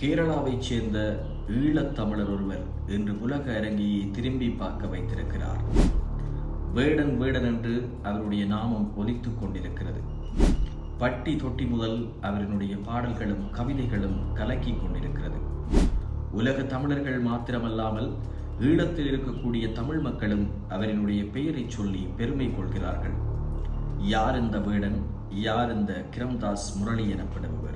கேரளாவைச் சேர்ந்த ஈழத்தமிழர் ஒருவர் இன்று உலக அரங்கியை திரும்பி பார்க்க வைத்திருக்கிறார். வேடன் வேடன் என்று அவருடைய நாமம் ஒலித்துக் கொண்டிருக்கிறது. பட்டி தொட்டி முதல் அவரினுடைய பாடல்களும் கவிதைகளும் கலக்கிக் கொண்டிருக்கிறது. உலக தமிழர்கள் மாத்திரமல்லாமல் ஈழத்தில் இருக்கக்கூடிய தமிழ் மக்களும் அவரினுடைய பெயரை சொல்லி பெருமை கொள்கிறார்கள். யார் இந்த வேடன்? யார் இந்த கிரம்தாஸ் முரளி எனப்படுபவர்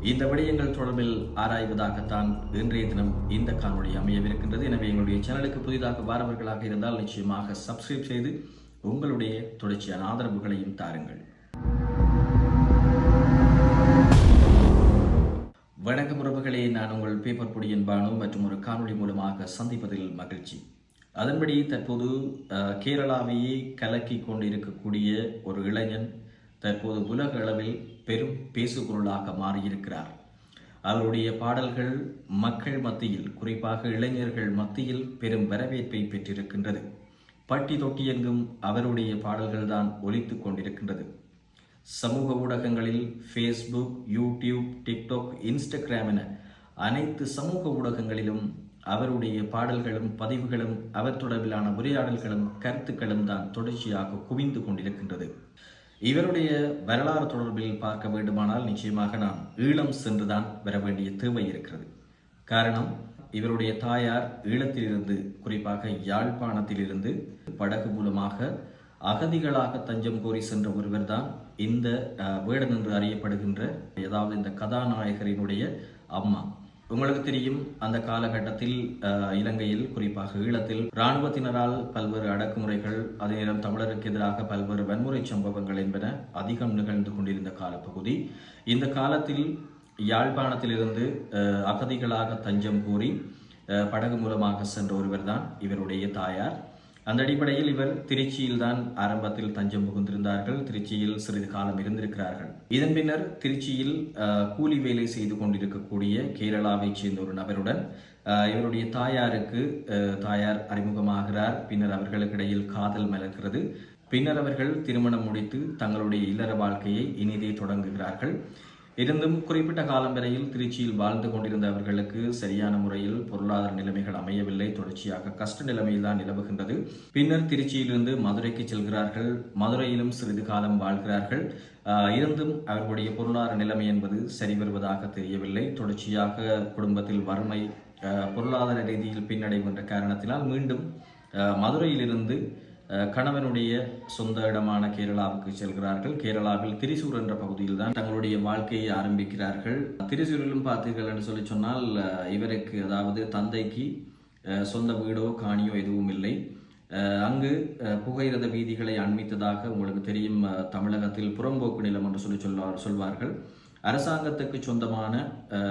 இந்த விடயங்கள் தொடர்பில் ஆராய்வதாகத்தான் இன்றைய தினம் இந்த காணொலி அமையவிருக்கின்றது. எனவே எங்களுடைய சேனலுக்கு புதிதாக வாரவர்களாக இருந்தால் நிச்சயமாக சப்ஸ்கிரைப் செய்து உங்களுடைய தொடர்ச்சியான ஆதரவுகளையும் தாருங்கள். வணக்கம் உறவுகளே. நான் உங்கள் பேப்பர் பொடியின் பானு மற்றும் ஒரு காணொலி மூலமாக சந்திப்பதில் மகிழ்ச்சி. அதன்படி தற்போது கேரளாவையே கலக்கி கொண்டிருக்கக்கூடிய ஒரு இளைஞன் தற்போது உலக அளவில் பெரும் பேசுபொருளாக மாறியிருக்கிறார். அவருடைய பாடல்கள் மக்கள் மத்தியில் குறிப்பாக இளைஞர்கள் மத்தியில் பெரும் வரவேற்பை பெற்றிருக்கின்றது. பட்டி தொட்டியெங்கும் அவருடைய பாடல்கள் தான் ஒலித்துக் கொண்டிருக்கின்றது. சமூக ஊடகங்களில் ஃபேஸ்புக் யூடியூப் டிக்டாக் இன்ஸ்டாகிராம் என அனைத்து சமூக ஊடகங்களிலும் அவருடைய பாடல்களும் பதிவுகளும் அவர் தொடர்பிலான உரையாடல்களும் கருத்துக்களும் தான் தொடர்ச்சியாக குவிந்து கொண்டிருக்கின்றது. இவருடைய வரலாறு தொடர்பில் பார்க்க வேண்டுமானால் நிச்சயமாக நாம் ஈழம் சென்றுதான் வர வேண்டிய தேவை இருக்கிறது. காரணம் இவருடைய தாயார் ஈழத்திலிருந்து குறிப்பாக யாழ்ப்பாணத்திலிருந்து படகு மூலமாக அகதிகளாக தஞ்சம் கோரி சென்ற ஒருவர்தான் இந்த வேடன் என்று அறியப்படுகின்ற ஏதாவது இந்த கதாநாயகரினுடைய அம்மா. உங்களுக்கு தெரியும் அந்த காலகட்டத்தில் இலங்கையில் குறிப்பாக ஈழத்தில் இராணுவத்தினரால் பல்வேறு அடக்குமுறைகள் அதே நேரம் தமிழருக்கு எதிராக பல்வேறு வன்முறை சம்பவங்கள் என்பன அதிகம் நிகழ்ந்து கொண்டிருந்த காலப்பகுதி. இந்த காலத்தில் யாழ்ப்பாணத்திலிருந்து அகதிகளாக தஞ்சம் கூறி படகு மூலமாக சென்ற ஒருவர்தான் இவருடைய தாயார். அந்த அடிப்படையில் இவர் திருச்சியில் தான் ஆரம்பத்தில் தஞ்சம் புகுந்திருந்தார்கள். திருச்சியில் சிறிது காலம் இருந்திருக்கிறார்கள். இதன் பின்னர் திருச்சியில் கூலி வேலை செய்து கொண்டிருக்கக்கூடிய கேரளாவைச் சேர்ந்த ஒரு நபருடன் இவருடைய தாயாருக்கு தாயார் அறிமுகமாகிறார். பின்னர் அவர்களுக்கிடையில் காதல் மலர்கிறது. பின்னர் அவர்கள் திருமணம் முடித்து தங்களுடைய இல்லற வாழ்க்கையை இனிதே தொடங்குகிறார்கள். இருந்தும் குறிப்பிட்ட காலம் வரையில் திருச்சியில் வாழ்ந்து கொண்டிருந்த அவர்களுக்கு சரியான முறையில் பொருளாதார நிலைமைகள் அமையவில்லை. தொடர்ச்சியாக கஷ்ட நிலைமையில் தான் நிலவுகின்றது. பின்னர் திருச்சியிலிருந்து மதுரைக்கு செல்கிறார்கள். மதுரையிலும் சிறிது காலம் வாழ்கிறார்கள். இருந்தும் அவர்களுடைய பொருளாதார நிலைமை என்பது சரி வருவதாக தெரியவில்லை. தொடர்ச்சியாக குடும்பத்தில் வறுமை பொருளாதார ரீதியில் பின்னடைவு என்ற காரணத்தினால் மீண்டும் மதுரையிலிருந்து கணவனுடைய சொந்த இடமான கேரளாவுக்கு செல்கிறார்கள். கேரளாவில் திரிசூர் என்ற பகுதியில் தான் தங்களுடைய வாழ்க்கையை ஆரம்பிக்கிறார்கள். திரிசூரிலும் பார்த்தீர்கள் என்று சொல்லி சொன்னால் இவருக்கு அதாவது தந்தைக்கு சொந்த வீடோ காணியோ எதுவும் இல்லை. அங்கு புகையிரத வீதிகளை அண்மித்ததாக உங்களுக்கு தெரியும். தமிழகத்தில் புறம்போக்கு நிலம் என்று சொல்லி சொல்வார் சொல்வார்கள். அரசாங்கத்துக்கு சொந்தமான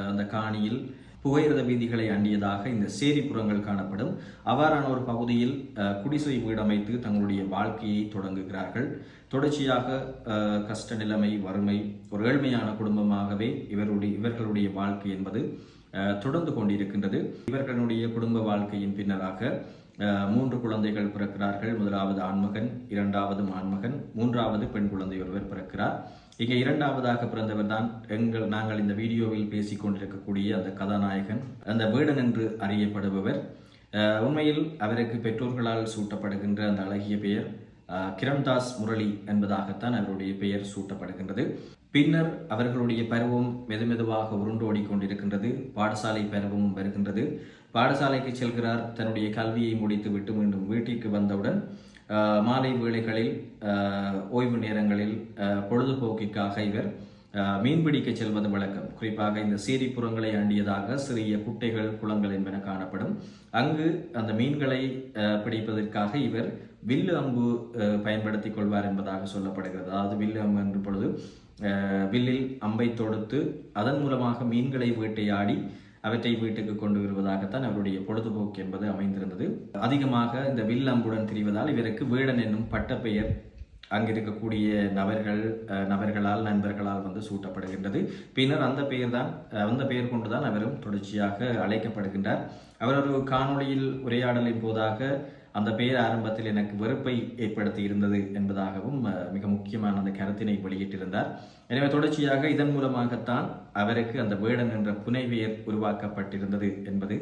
அந்த காணியில் புகையிரத வீதிகளை அண்டியதாக இந்த சேரிபுறங்கள் காணப்படும். அவ்வாறான ஒரு பகுதியில் அஹ், குடிசை வீடமைத்து தங்களுடைய வாழ்க்கையை தொடங்குகிறார்கள். தொடர்ச்சியாக கஷ்ட நிலைமை வறுமை ஒரு ஏழ்மையான குடும்பமாகவே இவருடைய இவர்களுடைய வாழ்க்கை என்பது தொடர்ந்து கொண்டிருக்கின்றது. இவர்களுடைய குடும்ப வாழ்க்கையின் பின்னராக மூன்று குழந்தைகள் பிறக்கிறார்கள். முதலாவது ஆண்மகன் இரண்டாவது ஆண்மகன் மூன்றாவது பெண் குழந்தை ஒருவர் பிறக்கிறார். இங்கே இரண்டாவதாக பிறந்தவர் தான் எங்கள் நாங்கள் இந்த வீடியோவில் பேசிக் கொண்டிருக்கக்கூடிய அந்த கதாநாயகன் அந்த வேடன் என்று அறியப்படுபவர். உண்மையில் அவருக்கு பெற்றோர்களால் சூட்டப்படுகின்ற அந்த அழகிய பெயர் கிரண்தாஸ் முரளி என்பதாகத்தான் அவருடைய பெயர் சூட்டப்படுகின்றது. பின்னர் அவர்களுடைய பருவம் மெதுமெதுவாக உருண்டோடி கொண்டிருக்கின்றது பாடசாலை பருவமும் வருகின்றது. பாடசாலைக்கு செல்கிறார். தன்னுடைய கல்வியை முடித்துவிட்டு மீண்டும் வீட்டிற்கு வந்தவுடன் மாலை வேளைகளில் ஓய்வு நேரங்களில் பொழுதுபோக்கிக்காக இவர் மீன்பிடிக்க செல்வது வழக்கம். குறிப்பாக இந்த சேரிப்புறங்களை அண்டியதாக சிறிய குட்டைகள் குளங்கள் என்பன காணப்படும். அங்கு அந்த மீன்களை பிடிப்பதற்காக இவர் வில்லு அம்பு பயன்படுத்திக் கொள்வார் என்பதாக சொல்லப்படுகிறது. அதாவது வில்லு அம்பு என்ற பொழுது வில்லில் அம்பை தொடுத்து அதன் மூலமாக மீன்களை வேட்டையாடி அவற்றை வீட்டுக்கு கொண்டு வருவதாகத்தான் அவருடைய பொழுதுபோக்கு என்பது அமைந்திருந்தது. அதிகமாக இந்த வில் அம்புடன் திரிவதால் இவருக்கு வேடன் என்னும் பட்டப்பெயர் அங்கிருக்கக்கூடிய நபர்கள் நபர்களால் நண்பர்களால் வந்து சூட்டப்படுகின்றது. பின்னர் அந்த பெயர் தான் அந்த பெயர் கொண்டுதான் அவரும் தொடர்ச்சியாக அழைக்கப்படுகின்றார். அவர் ஒரு காணொளியில் உரையாடலின் போதாக அந்த பெயர் ஆரம்பத்தில் எனக்கு வெறுப்பை ஏற்படுத்தி இருந்தது என்பதாகவும் மிக முக்கியமான அந்த கருத்தினை வெளியிட்டிருந்தார். எனவே தொடர்ச்சியாக இதன் மூலமாகத்தான் அவருக்கு அந்த வேடன் என்ற புனைவியர் உருவாக்கப்பட்டிருந்தது என்பது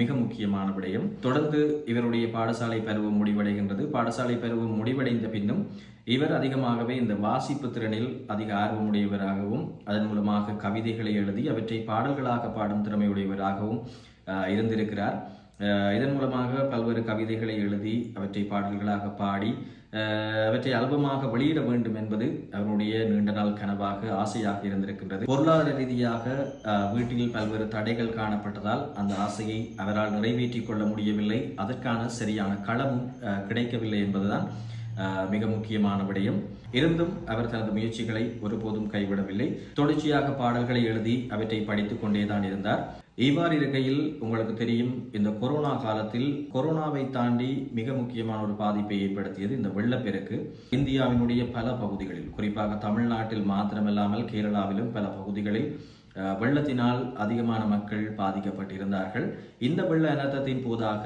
மிக முக்கியமான விடயம். தொடர்ந்து இவருடைய பாடசாலை பருவம் முடிவடைகின்றது. பாடசாலை பருவம் முடிவடைந்த பின்னும் இவர் அதிகமாகவே இந்த வாசிப்பு திறனில் அதிக ஆர்வமுடையவராகவும் அதன் மூலமாக கவிதைகளை எழுதி அவற்றை பாடல்களாக பாடும் திறமையுடையவராகவும் இருந்திருக்கிறார். இதன் மூலமாக பல்வேறு கவிதைகளை எழுதி அவற்றை பாடல்களாக பாடி அஹ், அவற்றை அல்பமாக வெளியிட வேண்டும் என்பது அவருடைய நீண்ட நாள் கனவாக ஆசையாக இருந்திருக்கின்றது. பொருளாதார ரீதியாக அஹ், வீட்டில் பல்வேறு தடைகள் காணப்பட்டதால் அந்த ஆசையை அவரால் நிறைவேற்றிக் கொள்ள முடியவில்லை. அதற்கான சரியான களமும் கிடைக்கவில்லை என்பதுதான் மிக முக்கியமான விடயம். இருந்தும் அவர் தனது முயற்சிகளை ஒருபோதும் கைவிடவில்லை. தொடர்ச்சியாக பாடல்களை எழுதி அவற்றை படித்துக் கொண்டேதான் இருந்தார். இவ்வாறு இருக்கையில் உங்களுக்கு தெரியும் இந்த கொரோனா காலத்தில் கொரோனாவை தாண்டி மிக முக்கியமான ஒரு பாதிப்பை ஏற்படுத்தியது இந்த வெள்ளப்பெருக்கு. இந்தியாவினுடைய பல பகுதிகளில் குறிப்பாக தமிழ்நாட்டில் மாத்திரமில்லாமல் கேரளாவிலும் பல பகுதிகளில் வெள்ளத்தினால் அதிகமான மக்கள் பாதிக்கப்பட்டிருந்தார்கள். இந்த வெள்ள அனர்த்தத்தின் போதாக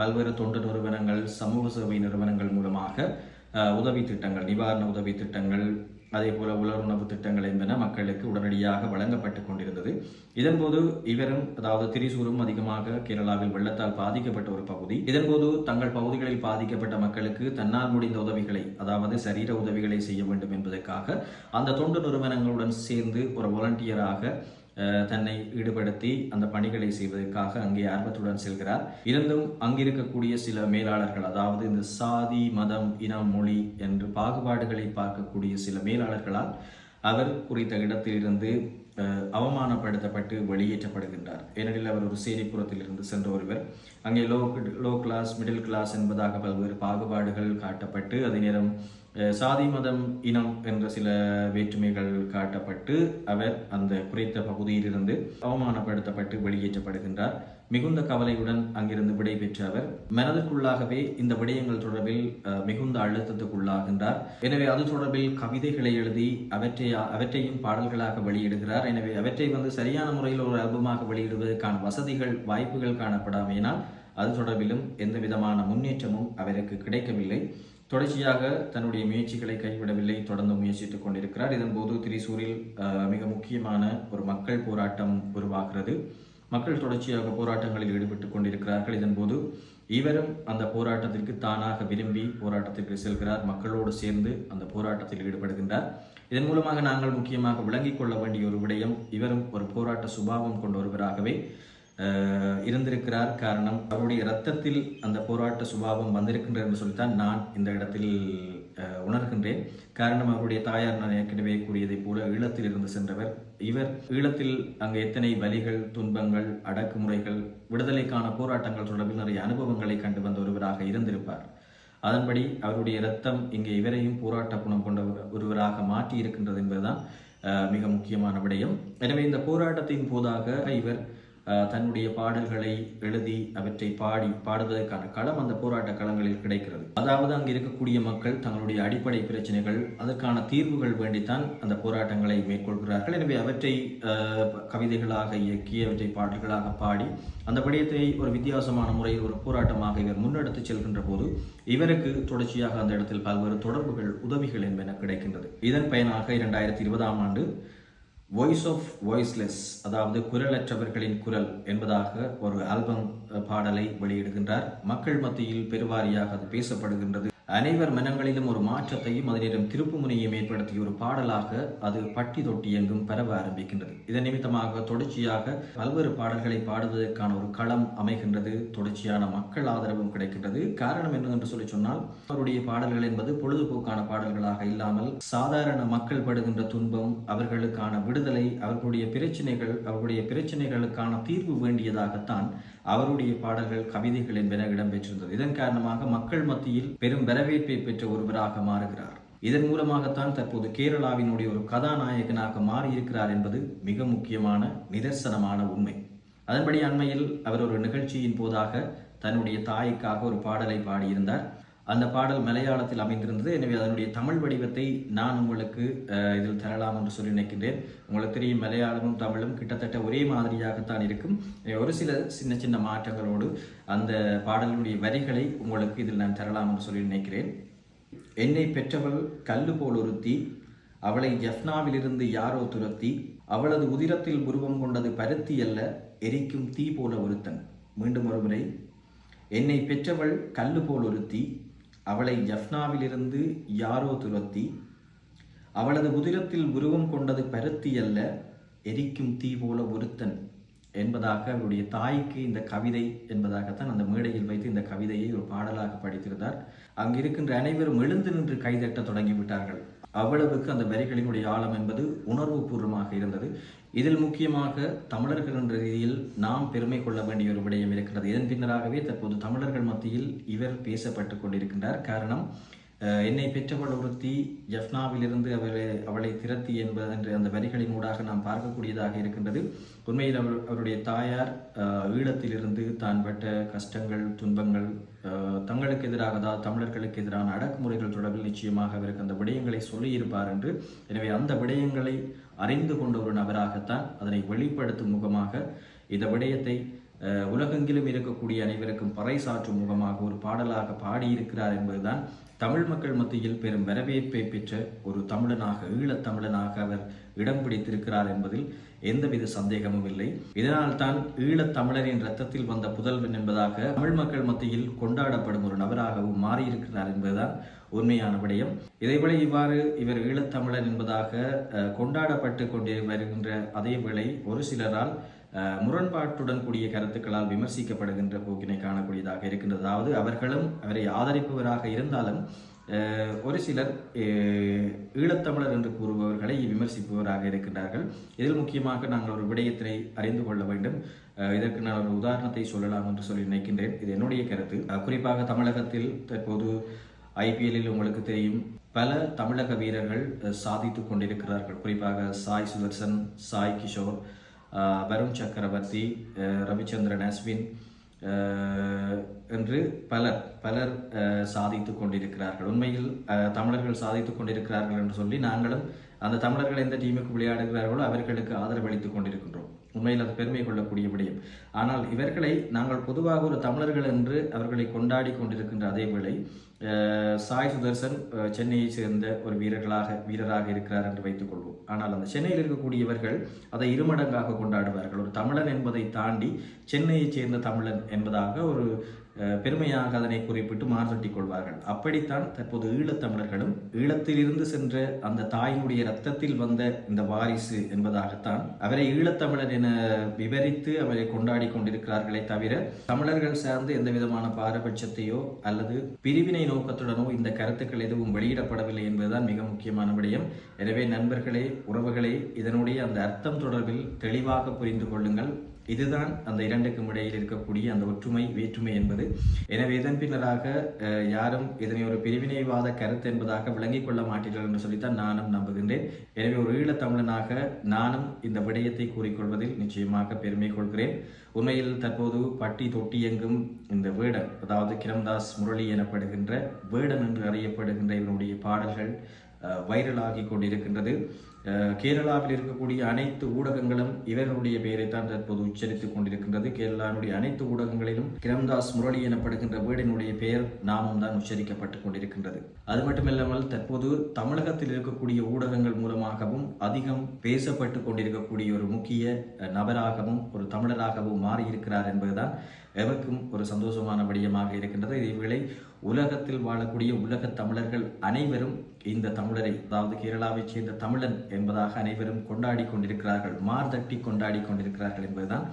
பல்வேறு தொண்டு நிறுவனங்கள் சமூக சேவை நிறுவனங்கள் மூலமாக உதவி திட்டங்கள் நிவாரண உதவி திட்டங்கள் அதே போல உலர் உணவு திட்டங்கள் என்பன மக்களுக்கு உடனடியாக வழங்கப்பட்டு கொண்டிருந்தது. இதன்போது இவரும் அதாவது திரிசூரும் அதிகமாக கேரளாவில் வெள்ளத்தால் பாதிக்கப்பட்ட ஒரு பகுதி. இதன்போது தங்கள் பகுதிகளில் பாதிக்கப்பட்ட மக்களுக்கு தன்னால் முடிந்த உதவிகளை அதாவது சரீர உதவிகளை செய்ய வேண்டும் என்பதற்காக அந்த தொண்டு நிறுவனங்களுடன் சேர்ந்து ஒரு வாலண்டியராக தன்னை ஈடுபடுத்தி அந்த பணிகளை செய்வதற்காக அங்கே ஆர்வத்துடன் செல்கிறார். இருந்தும் அங்கிருக்கக்கூடிய சில மேலாளர்கள் அதாவது இந்த சாதி மதம் இனம் மொழி என்று பாகுபாடுகளை பார்க்கக்கூடிய சில மேலாளர்களால் அவர் குறித்த இடத்திலிருந்து அஹ், அவமானப்படுத்தப்பட்டு வெளியேற்றப்படுகின்றார். ஏனெனில் அவர் ஒரு சேரிப்புறத்தில் இருந்து சென்ற ஒருவர். அங்கே low low class middle class என்பதாக பல்வேறு பாகுபாடுகள் காட்டப்பட்டு அதே நேரம் சாதி மதம் இனம் என்ற சில வேற்றுமைகள் காட்டப்பட்டு அவர் அந்த குறைத்த பகுதியிலிருந்து அவமானப்படுத்தப்பட்டு வெளியேற்றப்படுகின்றார். மிகுந்த கவலையுடன் அங்கிருந்து விடைபெற்ற அவர் மனதிற்குள்ளாகவே இந்த விடயங்கள் தொடர்பில் மிகுந்த அழுத்தத்துக்குள்ளாகின்றார். எனவே அது தொடர்பில் கவிதைகளை எழுதி அவற்றை அவற்றையும் பாடல்களாக வெளியிடுகிறார். எனவே அவற்றை வந்து சரியான முறையில் ஒரு அல்பமாக வெளியிடுவதற்கான வசதிகள் வாய்ப்புகள் காணப்படாமையினால் அது தொடர்பிலும் எந்த விதமான முன்னேற்றமும் அவருக்கு கிடைக்கவில்லை. தொடர்ச்சியாக தன்னுடைய முயற்சிகளை கைவிடவில்லை தொடர்ந்து முயற்சித்துக் கொண்டிருக்கிறார். இதன்போது திரிசூரில் மிக முக்கியமான ஒரு மக்கள் போராட்டம் உருவாகிறது. மக்கள் தொடர்ச்சியாக போராட்டங்களில் ஈடுபட்டுக் கொண்டிருக்கிறார்கள். இதன்போது இவரும் அந்த போராட்டத்திற்கு தானாக விரும்பி போராட்டத்திற்கு செல்கிறார். மக்களோடு சேர்ந்து அந்த போராட்டத்தில் ஈடுபடுகின்றார். இதன் மூலமாக நாங்கள் முக்கியமாக விளங்கிக் கொள்ள வேண்டிய ஒரு விடயம் இவரும் ஒரு போராட்ட சுபாவம் கொண்ட ஒருவராகவே இருந்திருக்கிறார். காரணம் அவருடைய இரத்தத்தில் அந்த போராட்ட சுபாவம் வந்திருக்கின்றது என்று சொல்லித்தான் நான் இந்த இடத்தில் உணர்கின்றேன். காரணம் அவருடைய தாயார் நான் ஏற்கனவே கூறியதைப் போல ஈழத்தில் இருந்து சென்றவர். இவர் ஈழத்தில் அங்கு எத்தனை வலிகள் துன்பங்கள் அடக்குமுறைகள் விடுதலைக்கான போராட்டங்கள் தொடர்பில் நிறைய அனுபவங்களை கண்டு வந்த ஒருவராக இருந்திருப்பார். அதன்படி அவருடைய இரத்தம் இங்கே இவரையும் போராட்ட குணம் கொண்ட ஒருவராக மாற்றி இருக்கின்றது என்பதுதான் மிக முக்கியமான விடயம். எனவே இந்த போராட்டத்தின் போதாக இவர் தன்னுடைய பாடல்களை எழுதி அவற்றை பாடி பாடுவதற்கான களம் அந்த போராட்ட களங்களில் கிடைக்கிறது. அதாவது அங்கு இருக்கக்கூடிய மக்கள் தங்களுடைய அடிப்படை பிரச்சனைகள் அதற்கான தீர்வுகள் வேண்டித்தான் அந்த போராட்டங்களை மேற்கொள்கிறார்கள். எனவே அவற்றை கவிதைகளாக இயக்கி அவற்றை பாடல்களாக பாடி அந்த விடயத்தை ஒரு வித்தியாசமான முறையில் ஒரு போராட்டமாக இவர் முன்னெடுத்து செல்கின்ற போது இவருக்கு தொடர்ச்சியாக அந்த இடத்தில் பல்வேறு தொடர்புகள் உதவிகள் என்பன கிடைக்கின்றது. இதன் பயனாக இரண்டாயிரத்தி இருபதாம் ஆண்டு வாய்ஸ் ஆஃப் வாய்ஸ்லெஸ் அதாவது குரலற்றவர்களின் குரல் என்பதாக ஒரு ஆல்பம் பாடலை வெளியிடுகின்றார். மக்கள் மத்தியில் பெருவாரியாக அது பேசப்படுகின்றது. அனைவர் மனங்களிலும் ஒரு மாற்றத்தையும் அதனிடம் திருப்புமுனையும் ஏற்படுத்திய ஒரு பாடலாக அது பட்டி தொட்டி எங்கும் பரவ ஆரம்பிக்கின்றது. இதன் நிமித்தமாக தொடர்ச்சியாக பல்வேறு பாடல்களை பாடுவதற்கான ஒரு களம் அமைகின்றது. தொடர்ச்சியான மக்கள் ஆதரவும் கிடைக்கின்றது. காரணம் என்னவென்று சொல்லி சொன்னால் அவருடைய பாடல்கள் என்பது பொழுதுபோக்கான பாடல்களாக இல்லாமல் சாதாரண மக்கள் படுகின்ற துன்பம் அவர்களுக்கான விடுதலை அவர்களுடைய பிரச்சனைகள் அவர்களுடைய பிரச்சனைகளுக்கான தீர்வு வேண்டியதாகத்தான் அவருடைய பாடல்கள் கவிதைகள் என்பன இடம்பெற்றிருந்தது. இதன் காரணமாக மக்கள் மத்தியில் பெரும் வரவேற்பை பெற்ற ஒருவராக மாறுகிறார். இதன் மூலமாகத்தான் தற்போது கேரளாவினுடைய ஒரு கதாநாயகனாக மாறியிருக்கிறார் என்பது மிக முக்கியமான நிதர்சனமான உண்மை. அதன்படி அண்மையில் அவர் ஒரு நிகழ்ச்சியின் போதாக தன்னுடைய தாய்க்காக ஒரு பாடலை பாடியிருந்தார். அந்த பாடல் மலையாளத்தில் அமைந்திருந்தது. எனவே அதனுடைய தமிழ் வடிவத்தை நான் உங்களுக்கு இதில் தரலாம் என்று சொல்லி நினைக்கின்றேன். உங்களுக்கு தெரியும் மலையாளமும் தமிழும் கிட்டத்தட்ட ஒரே மாதிரியாகத்தான் இருக்கும். ஒரு சில சின்ன சின்ன மாற்றங்களோடு அந்த பாடலினுடைய வரிகளை உங்களுக்கு இதில் நான் தரலாம் என்று சொல்லி நினைக்கிறேன். என்னை பெற்றவள் கல்லு போல் ஒருத்தி அவளை ஜஃப்னாவிலிருந்து யாரோ துரத்தி அவளது உதிரத்தில் உருவம் கொண்டது பருத்தி அல்ல எரிக்கும் தீ போல ஒருத்தன். மீண்டும் ஒருமுறை என்னை பெற்றவள் கல்லு போல் ஒருத்தி அவளை ஜஃப்னாவிலிருந்து யாரோ துரத்தி அவளது உதிரத்தில் உருவம் கொண்டது பருத்தி அல்ல எரிக்கும் தீ போல ஒருத்தன் என்பதாக அவருடைய தாய்க்கு இந்த கவிதை என்பதாகத்தான் அந்த மேடையில் வைத்து இந்த கவிதையை ஒரு பாடலாக படித்திருந்தார். அங்கு இருக்கின்ற அனைவரும் எழுந்து நின்று கைதட்ட தொடங்கிவிட்டார்கள். அவ்வளவுக்கு அந்த வரிகளினுடைய ஆழம் என்பது உணர்வுபூர்வமாக இருந்தது. இதில் முக்கியமாக தமிழர்கள் என்ற ரீதியில் நாம் பெருமை கொள்ள வேண்டிய ஒரு விடயம் இருக்கிறது. இதன் பின்னராகவே தற்போது தமிழர்கள் மத்தியில் இவர் பேசப்பட்டு கொண்டிருக்கின்றார். காரணம் என்னை பெற்றவள் ஒருத்தி ஜஃப்னாவிலிருந்து அவளை அவளை திரத்தி என்பது என்ற அந்த வரிகளின் ஊடாக நாம் பார்க்கக்கூடியதாக இருக்கின்றது. உண்மையில் அவர் அவருடைய தாயார் ஈழத்திலிருந்து தான் பட்ட கஷ்டங்கள் துன்பங்கள் தங்களுக்கு எதிராக அதாவது தமிழர்களுக்கு எதிரான அடக்குமுறைகள் தொடர்பில் நிச்சயமாக அவருக்கு அந்த விடயங்களை சொல்லியிருப்பார் என்று. எனவே அந்த விடயங்களை அறிந்து கொண்ட ஒரு நபராகத்தான் அதனை வெளிப்படுத்தும் முகமாக இந்த விடயத்தை உலகெங்கிலும் இருக்கக்கூடிய அனைவருக்கும் பறைசாற்றும் முகமாக ஒரு பாடலாக பாடியிருக்கிறார் என்பதுதான் தமிழ் மக்கள் மத்தியில் பெரும் வரவேற்பை பெற்ற ஒரு தமிழனாக ஈழத்தமிழனாக அவர் இடம் பிடித்திருக்கிறார் என்பதில் எந்தவித சந்தேகமும் இல்லை. இதனால் தான் ஈழத்தமிழரின் ரத்தத்தில் வந்த புதல்வன் என்பதாக தமிழ் மக்கள் மத்தியில் கொண்டாடப்படும் ஒரு நபராகவும் மாறியிருக்கிறார் என்பதுதான் உண்மையான விடயம். இதேவேளை இவ்வாறு இவர் ஈழத்தமிழன் என்பதாக கொண்டாடப்பட்டு கொண்டு வருகின்ற அதே வேளை ஒரு சிலரால் முரண்பாட்டுடன் கூடிய கருத்துக்களால் விமர்சிக்கப்படுகின்ற போக்கினை காணக்கூடியதாக இருக்கின்றது. அதாவது அவர்களும் அவரை ஆதரிப்பவராக இருந்தாலும் அஹ், ஒரு சிலர் அஹ், ஈழத்தமிழர் என்று கூறுபவர்களை விமர்சிப்பவராக இருக்கின்றார்கள். இதில் முக்கியமாக நாங்கள் ஒரு விடயத்தினை அறிந்து கொள்ள வேண்டும். இதற்கு நான் ஒரு உதாரணத்தை சொல்லலாம் என்று சொல்லி நினைக்கின்றேன். இது என்னுடைய கருத்து. குறிப்பாக தமிழகத்தில் தற்போது ஐபிஎல்லில் உங்களுக்கு தெரியும் பல தமிழக வீரர்கள் அஹ், சாதித்துக் கொண்டிருக்கிறார்கள். குறிப்பாக சாய் சுதர்சன் சாய் கிஷோர் வருண் சக்கரவர்த்தி ரவிச்சந்திரன் அஸ்வின் என்று பலர் பலர் சாதித்து சாதித்துக் கொண்டிருக்கிறார்கள். உண்மையில் தமிழர்கள் சாதித்துக் கொண்டிருக்கிறார்கள் என்று சொல்லி நாங்களும் அந்த தமிழர்கள் எந்த டீமுக்கு விளையாடுகிறார்களோ அவர்களுக்கு ஆதரவளித்துக் கொண்டிருக்கின்றோம். உண்மையில் அது பெருமை கொள்ளக்கூடிய விடயம் ஆனால் இவர்களை நாங்கள் பொதுவாக ஒரு தமிழர்கள் என்று அவர்களை கொண்டாடி கொண்டிருக்கின்ற அதே வேளை சாய் சுதர்சன் சென்னையை சென்னையைச் சேர்ந்த ஒரு வீரர்களாக வீரராக இருக்கிறார் என்று வைத்துக் கொள்வோம். ஆனால் அந்த சென்னையில் இருக்கக்கூடியவர்கள் அதை இருமடங்காக கொண்டாடுவார்கள். ஒரு தமிழன் என்பதை தாண்டி சென்னையைச் சேர்ந்த தமிழன் என்பதாக ஒரு பெருமையாக அதனை குறிப்பிட்டு மார்சட்டிக் கொள்வார்கள். அப்படித்தான் தற்போது ஈழத்தமிழர்களும் ஈழத்திலிருந்து சென்ற அந்த தாயினுடைய ரத்தத்தில் வந்த இந்த வாரிசு என்பதாகத்தான் அவரை ஈழத்தமிழர் என விவரித்து அவரை கொண்டாடி கொண்டிருக்கிறார்களே தவிர தமிழர்கள் சார்ந்து எந்த விதமான பாரபட்சத்தையோ அல்லது பிரிவினை நோக்கத்துடனோ இந்த கருத்துக்கள் எதுவும் வெளியிடப்படவில்லை என்பதுதான் மிக முக்கியமான விடயம். எனவே நண்பர்களே உறவுகளே இதனுடைய அந்த அர்த்தம் தொடர்பில் தெளிவாக புரிந்து கொள்ளுங்கள். இதுதான் அந்த இரண்டுக்கும் இடையில் இருக்கக்கூடிய அந்த ஒற்றுமை வேற்றுமை என்பது. எனவே இதன் பின்னராக யாரும் இதனை ஒரு பிரிவினைவாத கருத்து என்பதாக விளங்கிக் கொள்ள மாட்டீர்கள் என்று சொல்லித்தான் நானும் நம்புகின்றேன். எனவே ஒரு ஈழத்தமிழனாக நானும் இந்த விடயத்தை கூறிக்கொள்வதில் நிச்சயமாக பெருமை கொள்கிறேன். உண்மையில் தற்போது பட்டி தொட்டி எங்கும் இந்த வேடன் அதாவது கிரம்தாஸ் முரளி எனப்படுகின்ற வேடன் என்று அறியப்படுகின்ற இவனுடைய பாடல்கள் வைரலாகி கொண்டிருக்கின்றது. கேரளாவில் இருக்கக்கூடிய அனைத்து ஊடகங்களும் இவர்களுடைய பெயரைத்தான் தற்போது உச்சரித்துக் கொண்டிருக்கின்றது. கேரளாவினுடைய அனைத்து ஊடகங்களிலும் கிரம்தாஸ் முரளி எனப்படுகின்ற வீடினுடைய பெயர் நாமும் தான் உச்சரிக்கப்பட்டுக் கொண்டிருக்கின்றது. அது மட்டுமில்லாமல் தற்போது தமிழகத்தில் இருக்கக்கூடிய ஊடகங்கள் மூலமாகவும் அதிகம் பேசப்பட்டு கொண்டிருக்கக்கூடிய ஒரு முக்கிய நபராகவும் ஒரு தமிழராகவும் மாறியிருக்கிறார் என்பதுதான் எவருக்கும் ஒரு சந்தோஷமான விடயமாக இருக்கின்றது. இதேவேளை உலகத்தில் வாழக்கூடிய உலக தமிழர்கள் அனைவரும் இந்த தமிழரை அதாவது கேரளாவைச் சேர்ந்த தமிழன் என்பதாக அனைவரும் கொண்டாடி கொண்டிருக்கிறார்கள். மார்தட்டி கொண்டாடி கொண்டிருக்கிறார்கள் என்பதுதான்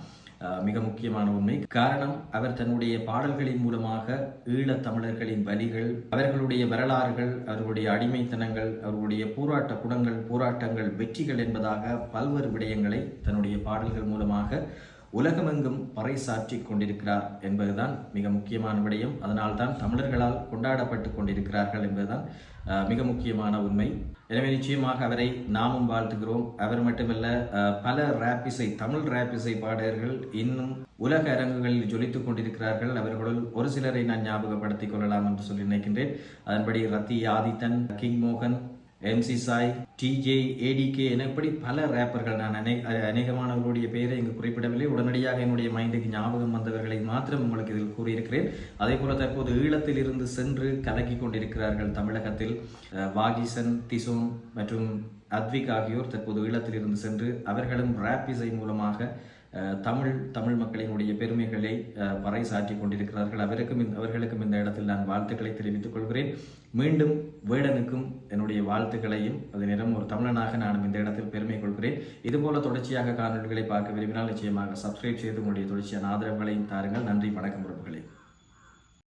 மிக முக்கியமான உண்மை. காரணம் அவர் தன்னுடைய பாடல்களின் மூலமாக ஈழத் தமிழர்களின் வலிகள் அவர்களுடைய வரலாறுகள் அவர்களுடைய அடிமைத்தனங்கள் அவர்களுடைய போராட்ட குணங்கள் போராட்டங்கள் வெற்றிகள் என்பதாக பல்வேறு விடயங்களை தன்னுடைய பாடல்கள் மூலமாக உலகமெங்கும் பறைசாற்றி கொண்டிருக்கிறார் என்பதுதான் மிக முக்கியமான விடயம். அதனால்தான் தமிழர்களால் கொண்டாடப்பட்டு கொண்டிருக்கிறார்கள் என்பதுதான் மிக முக்கியமான உண்மை. எனவே நிச்சயமாக அவரை நாமும் வாழ்த்துகிறோம். அவர் மட்டுமல்ல பல ரேப் இசை தமிழ் ரேப் இசை பாடகர்கள் இன்னும் உலக அரங்குகளில் ஜொலித்துக் கொண்டிருக்கிறார்கள். அவர்களுள் ஒரு சிலரை நான் ஞாபகப்படுத்திக் கொள்ளலாம் என்று சொல்லி நினைக்கின்றேன். அதன்படி ரத்தி ஆதித்தன் கிங் மோகன் எம்சி சாய் டிஜே ஏடிகே என இப்படி பல ரேப்பர்கள் நான் அநே அநேகமானவர்களுடைய பெயரை இங்கு குறிப்பிடவில்லை. உடனடியாக என்னுடைய மைண்டுக்கு ஞாபகம் வந்தவர்களை மாத்திரம் உங்களுக்கு இதில் கூறியிருக்கிறேன். அதே போல தற்போது ஈழத்தில் இருந்து சென்று கலக்கி கொண்டிருக்கிறார்கள் தமிழகத்தில் வாகிசன் திசோன் மற்றும் அத்விக் ஆகியோர் தற்போது ஈழத்தில் இருந்து சென்று அவர்களும் ரேப் இசை மூலமாக தமிழ் தமிழ் மக்களினுடைய பெருமைகளை பறைசாற்றி கொண்டிருக்கிறார்கள். அவருக்கும் அவர்களுக்கும் இந்த இடத்தில் நான் வாழ்த்துக்களை தெரிவித்துக் கொள்கிறேன். மீண்டும் வேடனுக்கும் என்னுடைய வாழ்த்துக்களையும் அதே நேரம் ஒரு தமிழனாக நானும் இந்த இடத்தில் பெருமை கொள்கிறேன். இதுபோல தொடர்ச்சியாக காணொலிகளை பார்க்க விரும்பினால் நிச்சயமாக சப்ஸ்கிரைப் செய்து உங்களுடைய தொடர்ச்சியான ஆதரவுகளையும் தாருங்கள். நன்றி வணக்கம் உறவுகளே.